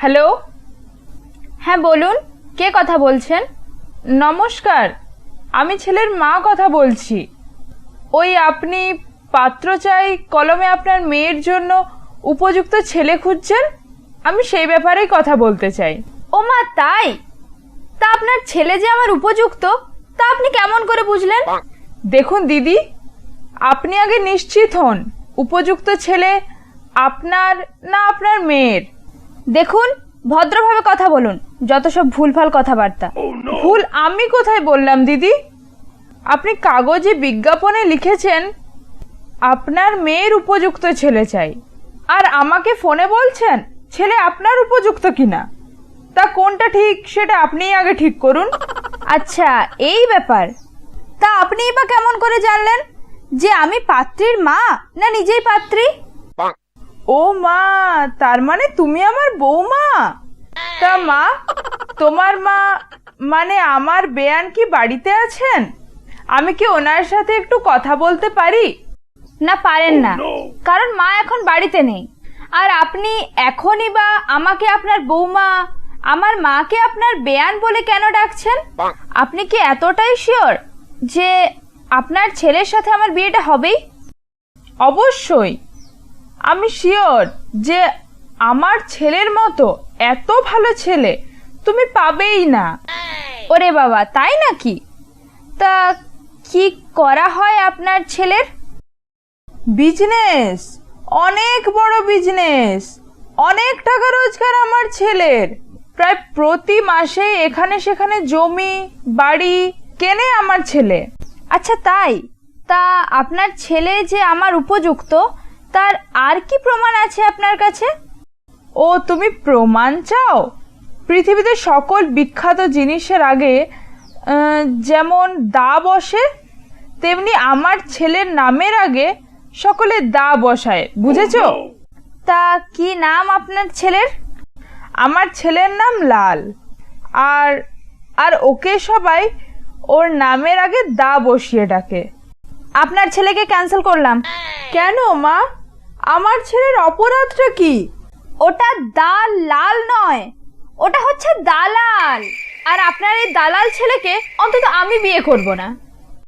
Hello? হ্যাঁ বলুন কে কথা বলছেন? নমস্কার আমি ছেলের মা কথা বলছি। ওই আপনি পাত্র চাই কলমে আপনার মেয়ের জন্য উপযুক্ত ছেলে খুঁজছেন? আমি সেই ব্যাপারেই কথা বলতে চাই। ও মা তাই? তা আপনার ছেলে যে আমার উপযুক্ত তা আপনি কেমন করে বুঝলেন? দেখুন দিদি আপনি আগে নিশ্চিত হন উপযুক্ত ছেলে আপনার না আপনার মেয়ের। দেখুন ভদ্রভাবে কথা বলুন যত সব ভুলভাল কথাবার্তা। ভুল আমি কোথায় বললাম দিদি? আপনি কাগজে বিজ্ঞাপনে লিখেছেন আপনার মেয়ের উপযুক্ত ছেলে চাই। আর আমাকে ফোনে বলছেন ছেলে আপনার উপযুক্ত কিনা? তা কোনটা ঠিক সেটা আপনিই আগে ঠিক করুন। আচ্ছা এই ব্যাপার। তা আপনিই বা কেমন করে জানলেন? যে আমি পাত্রীর মা না নিজেই পাত্রী? ও মা তার মানে তুমি আমার বৌমা? তা মা তোমার মা মানে আমার বেয়ান কি বাড়িতে আছেন? আমি কি ওনার সাথে একটু কথা বলতে পারি? না পারেন না। কারণ মা এখন বাড়িতে নেই। আর আপনি এখনই বা আমাকে আপনার বৌমা আমার মাকে আপনার বেয়ান বলে কেন ডাকছেন? আপনি কি এতটাই শিওর যে আপনার ছেলের সাথে আমার বিয়েটা হবেই? অবশ্যই। আমি শিওর যে আমার ছেলের মতো এত ভালো ছেলে তুমি পাবেই না। ওরে বাবা, তাই নাকি? তা কি করা হয় আপনার ছেলের? বিজনেস, অনেক বড় বিজনেস, অনেক টাকা রোজগার আমার ছেলের। প্রায় প্রতি মাসে এখানে সেখানে জমি, বাড়ি কেনে আমার ছেলে। আচ্ছা তাই? তা আপনার ছেলে যে আমার উপযুক্ত তার আর কি প্রমাণ আছে আপনার কাছে? ও তুমি প্রমাণ চাও? পৃথিবীতে সকল বিখ্যাত জিনিসের আগে যেমন দা বসে তেমনি আমার ছেলের নামের আগে সকলে দা বসায় বুঝেছ? তা কি নাম আপনার ছেলের? আমার ছেলের নাম লাল। আর আর ওকে সবাই ওর নামের আগে দা বসিয়ে ডাকে। আপনার ছেলেকে ক্যান্সেল করলাম। কেন মা? আমার ছেলের অপরাধটা কি? ওটা দাল লাল নয়। ওটা হচ্ছে দালাল। আর আপনার এই দালাল ছেলেকে অন্তত আমি বিয়ে করব না।